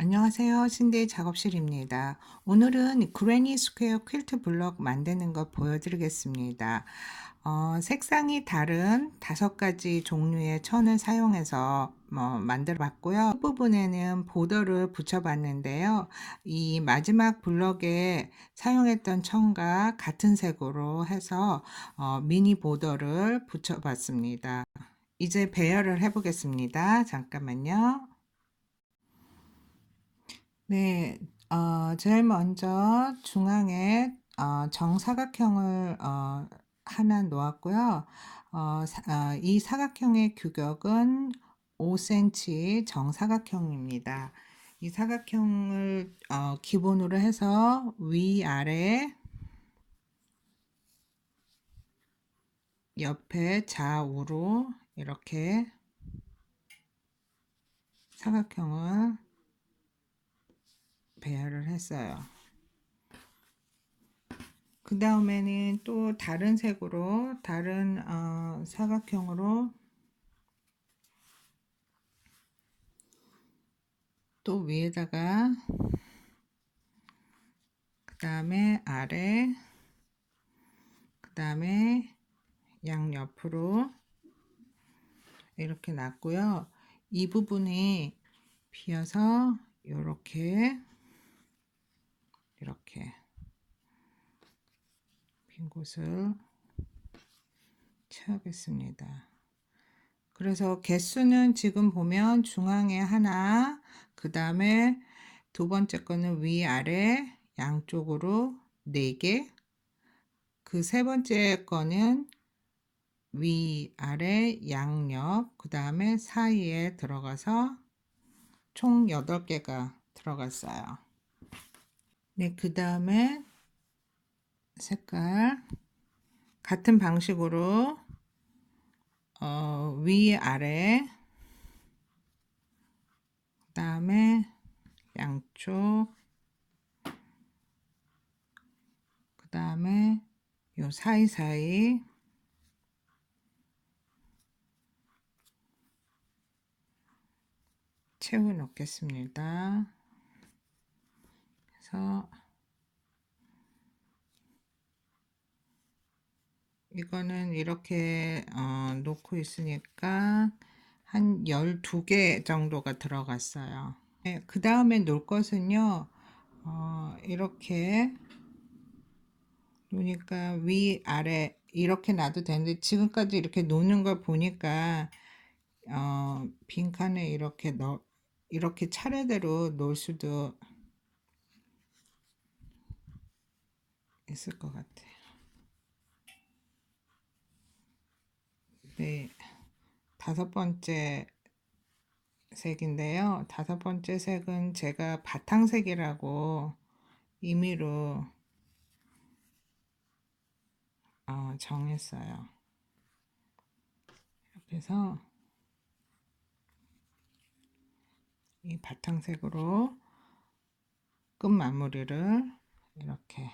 안녕하세요. 신데이 작업실입니다. 오늘은 그레니 스퀘어 퀼트 블럭 만드는 거 보여드리겠습니다. 어, 색상이 다른 다섯 가지 종류의 천을 사용해서 뭐 만들어 봤고요. 끝부분에는 보더를 붙여봤는데요. 이 마지막 블럭에 사용했던 천과 같은 색으로 해서 어, 미니 보더를 붙여봤습니다. 이제 배열을 해보겠습니다. 잠깐만요. 네, 어, 제일 먼저 중앙에 어, 정사각형을 어, 하나 놓았고요. 어, 사, 어, 이 사각형의 규격은 5cm 정사각형입니다. 이 사각형을 어, 기본으로 해서 위아래 옆에 좌우로 이렇게 사각형을 배열을 했어요. 그 다음에는 또 다른 색으로 다른 어, 사각형으로 또 위에다가 그 다음에 아래 그 다음에 양옆으로 이렇게 놨고요. 이 부분이 비어서 이렇게 이렇게 빈 곳을 채우겠습니다. 그래서 개수는 지금 보면 중앙에 하나, 그 다음에 두 번째 거는 위아래 양쪽으로 네 개, 그 세 번째 거는 위아래 양옆, 그 다음에 사이에 들어가서 총 8개가 들어갔어요. 네, 그 다음에 색깔 같은 방식으로 어, 위 아래 그 다음에 양쪽 그 다음에 요 사이사이 채워 놓겠습니다. 그래서 이거는 이렇게 어, 놓고 있으니까 한 12개 정도가 들어갔어요. 네, 그 다음에 놓을 것은요. 어, 이렇게 놓으니까 위 아래 이렇게 놔도 되는데 지금까지 이렇게 놓는 걸 보니까 어, 빈칸에 이렇게 넣 이렇게 차례대로 놓을 수도 있을 것 같아요. 네, 다섯 번째 색인데요. 다섯 번째 색은 제가 바탕색이라고 임의로 어, 정했어요. 해서 이 바탕색으로 끝 마무리를 이렇게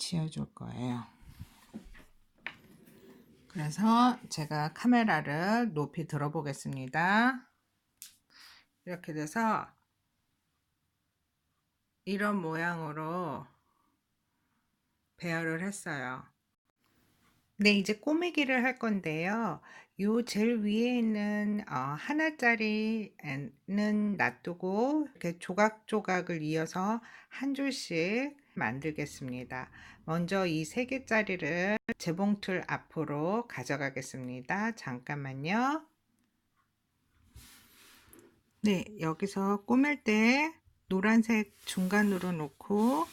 지어줄 거예요. 그래서 제가 카메라를 높이 들어 보겠습니다. 이렇게 돼서 이런 모양으로 배열을 했어요. 네, 이제 꼬매기를 할 건데요. 요 제일 위에 있는 어, 하나짜리는 놔두고 이렇게 조각조각을 이어서 한 줄씩 만들겠습니다. 먼저 이 세 개짜리를 재봉틀 앞으로 가져가겠습니다. 잠깐만요. 네, 여기서 꼬맬 때 노란색 중간으로 놓고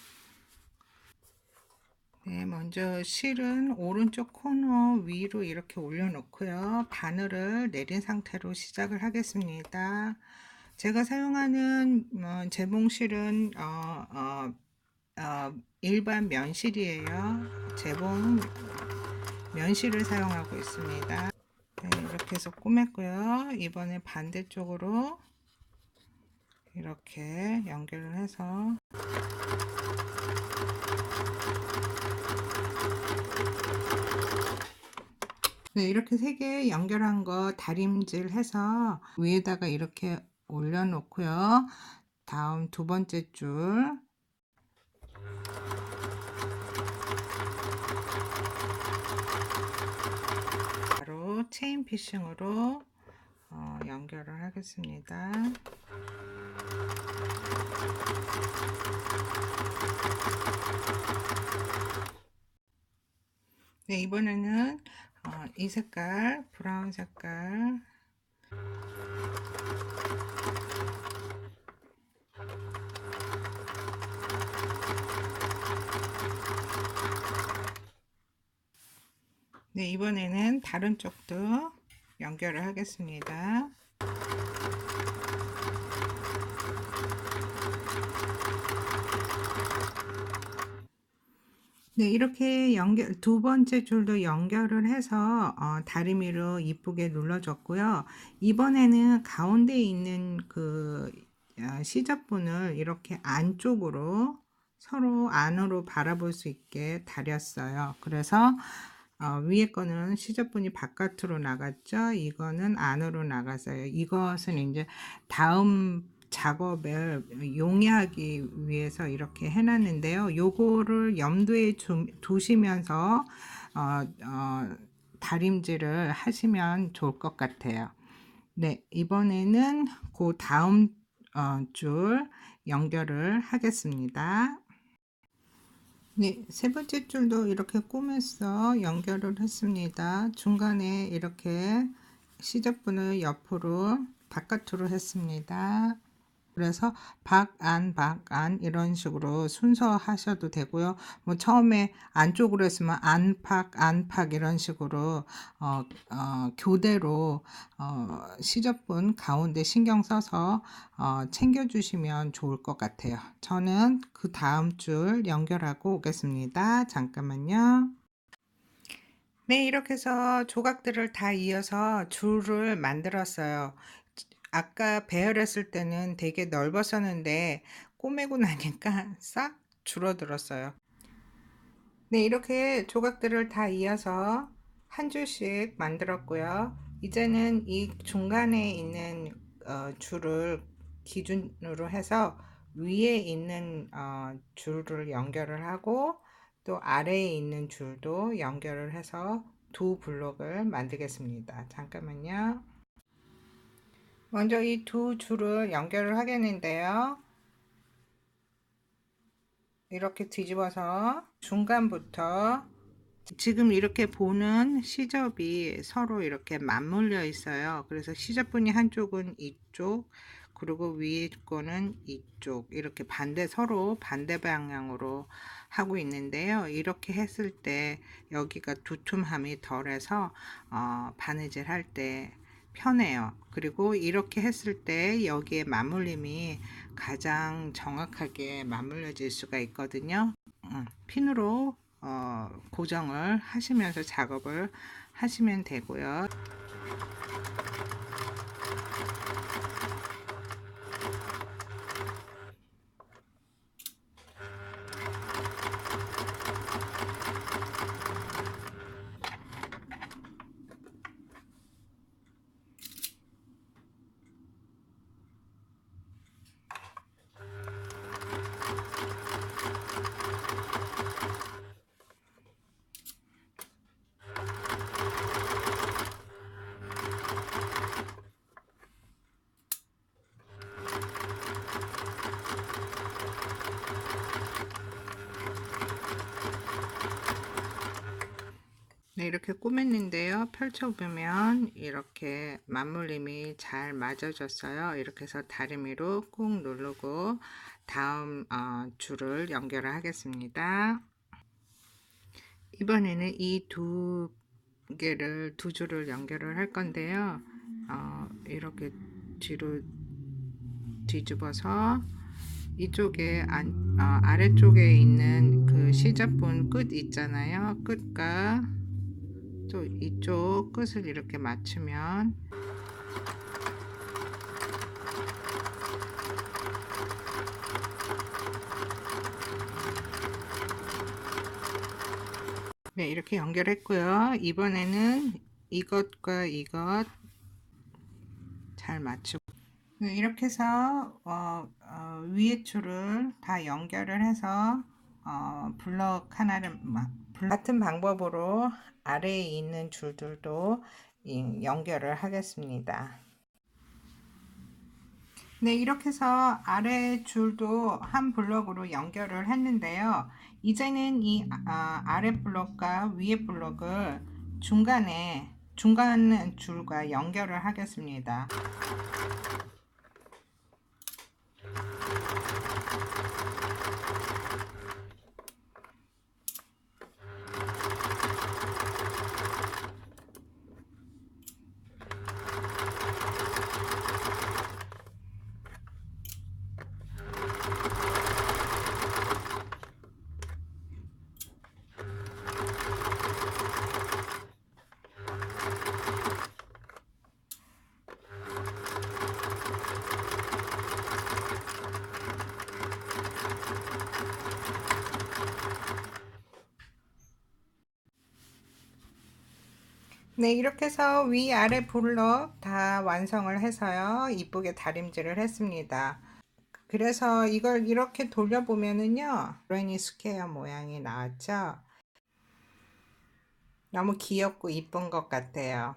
네, 먼저 실은 오른쪽 코너 위로 이렇게 올려놓고요. 바늘을 내린 상태로 시작을 하겠습니다. 제가 사용하는 어, 재봉실은 어, 어, 어, 일반 면실이에요. 재봉 면실을 사용하고 있습니다. 네, 이렇게 해서 꼬맸고요. 이번에 반대쪽으로 이렇게 연결을 해서 네, 이렇게 세 개 연결한 거 다림질 해서 위에다가 이렇게 올려놓고요. 다음 두 번째 줄 바로 체인 피싱으로 어, 연결을 하겠습니다. 네, 이번에는 어, 이 색깔, 브라운 색깔 네, 이번에는 다른 쪽도 연결을 하겠습니다. 네, 이렇게 연결, 두 번째 줄도 연결을 해서 어, 다리미로 이쁘게 눌러줬고요. 이번에는 가운데 있는 그 어, 시접분을 이렇게 안쪽으로 서로 안으로 바라볼 수 있게 다렸어요. 그래서 어, 위에 거는 시접분이 바깥으로 나갔죠. 이거는 안으로 나갔어요. 이것은 이제 다음 작업을 용이하기 위해서 이렇게 해놨는데요. 요거를 염두에 주, 두시면서 어, 어, 다림질을 하시면 좋을 것 같아요. 네, 이번에는 그 다음 어, 줄 연결을 하겠습니다. 네, 세 번째 줄도 이렇게 꼬매서 연결을 했습니다. 중간에 이렇게 시접분을 옆으로 바깥으로 했습니다. 그래서 박안 박안 이런 식으로 순서 하셔도 되고요. 뭐 처음에 안쪽으로 했으면 안팍 안팍 이런 식으로 어, 어, 교대로 어, 시접분 가운데 신경 써서 어, 챙겨주시면 좋을 것 같아요. 저는 그 다음 줄 연결하고 오겠습니다. 잠깐만요. 네, 이렇게 해서 조각들을 다 이어서 줄을 만들었어요. 아까 배열했을 때는 되게 넓었었는데 꼬매고 나니까 싹 줄어들었어요. 네, 이렇게 조각들을 다 이어서 한 줄씩 만들었고요. 이제는 이 중간에 있는 어, 줄을 기준으로 해서 위에 있는 어, 줄을 연결을 하고 또 아래에 있는 줄도 연결을 해서 두 블록을 만들겠습니다. 잠깐만요. 먼저 이 두 줄을 연결을 하겠는데요. 이렇게 뒤집어서 중간부터 지금 이렇게 보는 시접이 서로 이렇게 맞물려 있어요. 그래서 시접분이 한쪽은 이쪽, 그리고 위에 거는 이쪽, 이렇게 반대, 서로 반대 방향으로 하고 있는데요. 이렇게 했을 때 여기가 두툼함이 덜해서 어, 바느질 할때 편해요. 그리고 이렇게 했을 때 여기에 맞물림이 가장 정확하게 맞물려질 수가 있거든요. 음, 핀으로 어, 고정을 하시면서 작업을 하시면 되고요. 네, 이렇게 꾸몄는데요. 펼쳐보면 이렇게 맞물림이 잘 맞아졌어요. 이렇게 해서 다리미로 꾹 누르고 다음 어, 줄을 연결을 하겠습니다. 이번에는 이 두 개를 두 줄을 연결을 할 건데요. 어, 이렇게 뒤로 뒤집어서 이쪽에 안, 어, 아래쪽에 있는 그 시접분 끝 있잖아요. 끝과 또 이쪽 끝을 이렇게 맞추면 네 이렇게 연결했고요. 이번에는 이것과 이것 잘 맞추고. 네, 이렇게 해서 어, 어, 위에 줄을 다 연결을 해서 어, 블럭 하나를 마- 블- 같은 방법으로 아래에 있는 줄들도 이- 연결을 하겠습니다. 네, 이렇게 해서 아래 줄도 한 블럭으로 연결을 했는데요. 이제는 이 아, 아래 블럭과 위에 블럭을 중간에 중간 줄과 연결을 하겠습니다. 네, 이렇게 해서 위아래 블럭 다 완성을 해서요. 이쁘게 다림질을 했습니다. 그래서 이걸 이렇게 돌려보면은요. 그레니 스퀘어 모양이 나왔죠. 너무 귀엽고 이쁜 것 같아요.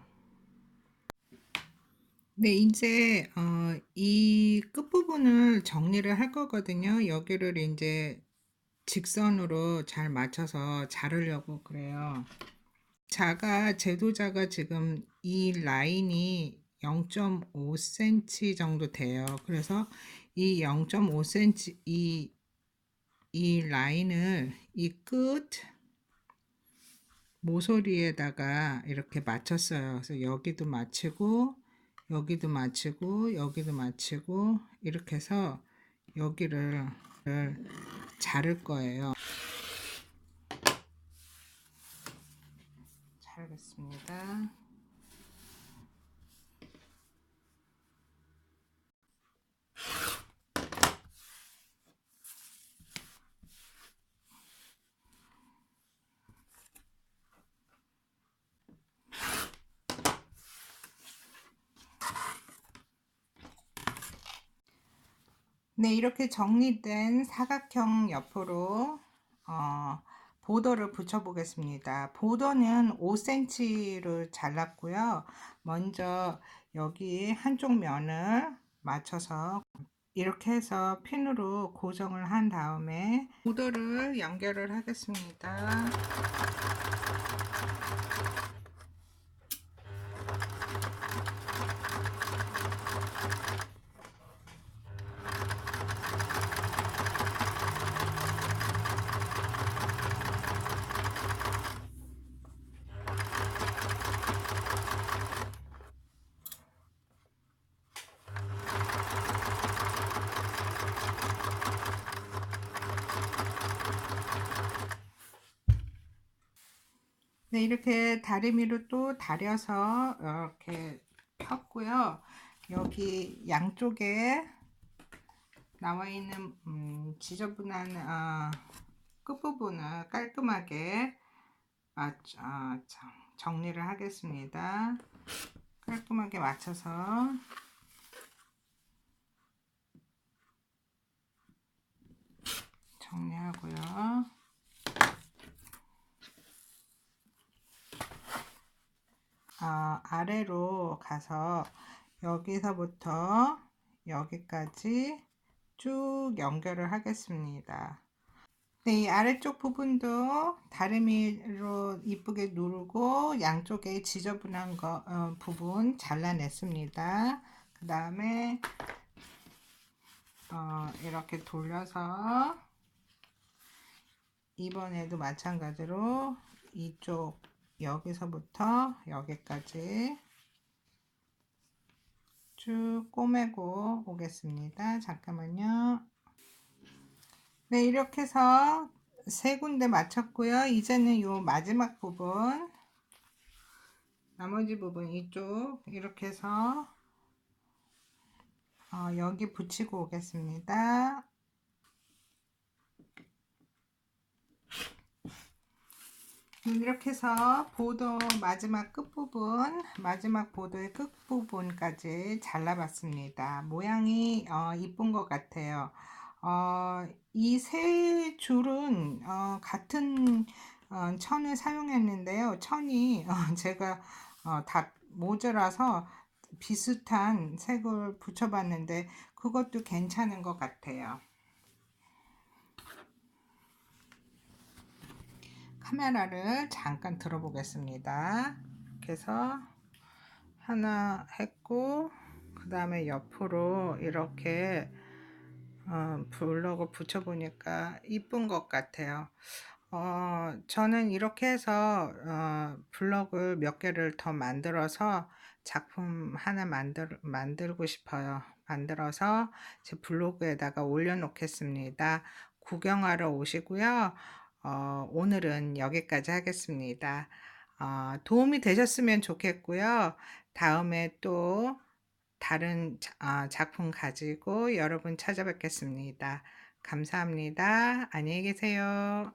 네, 이제 어, 이 끝부분을 정리를 할 거거든요. 여기를 이제 직선으로 잘 맞춰서 자르려고 그래요. 자가 제도자가 지금 이 라인이 0.5cm 정도 돼요. 그래서 이 0.5cm 이, 이 라인을 이 끝 모서리에다가 이렇게 맞췄어요. 그래서 여기도 맞추고 여기도 맞추고 여기도 맞추고 이렇게 해서 여기를 자를 거예요. 자르겠습니다. 네, 이렇게 정리된 사각형 옆으로 어, 보더를 붙여 보겠습니다. 보더는 5cm를 잘랐고요. 먼저 여기 한쪽 면을 맞춰서 이렇게 해서 핀으로 고정을 한 다음에 보더를 연결을 하겠습니다. 네, 이렇게 다리미로 또 다려서 이렇게 폈고요. 여기 양쪽에 나와 있는 음, 지저분한 어, 끝부분을 깔끔하게 맞, 어, 정리를 하겠습니다. 깔끔하게 맞춰서 정리하고요. 어, 아래로 가서 여기서부터 여기까지 쭉 연결을 하겠습니다. 네, 이 아래쪽 부분도 다리미로 이쁘게 누르고 양쪽에 지저분한 거, 어, 부분 잘라냈습니다. 그 다음에 어, 이렇게 돌려서 이번에도 마찬가지로 이쪽 여기서부터 여기까지 쭉 꼬매고 오겠습니다. 잠깐만요. 네, 이렇게 해서 세 군데 마쳤고요. 이제는 요 마지막 부분 나머지 부분 이쪽 이렇게 해서 어, 여기 붙이고 오겠습니다. 이렇게 해서 보도 마지막 끝부분, 마지막 보도의 끝부분까지 잘라봤습니다. 모양이 어, 이쁜 것 같아요. 어, 이 세 줄은 어, 같은 어, 천을 사용했는데요. 천이 어, 제가 어, 다 모자라서 비슷한 색을 붙여봤는데 그것도 괜찮은 것 같아요. 카메라를 잠깐 들어보겠습니다. 그래서 하나 했고 그 다음에 옆으로 이렇게 어, 블럭을 붙여보니까 이쁜 것 같아요. 어, 저는 이렇게 해서 어, 블럭을 몇 개를 더 만들어서 작품 하나 만들, 만들고 싶어요. 만들어서 제 블로그에다가 올려놓겠습니다. 구경하러 오시고요. 어, 오늘은 여기까지 하겠습니다. 어, 도움이 되셨으면 좋겠고요. 다음에 또 다른 자- 아, 작품 가지고 여러분 찾아뵙겠습니다. 감사합니다. 안녕히 계세요.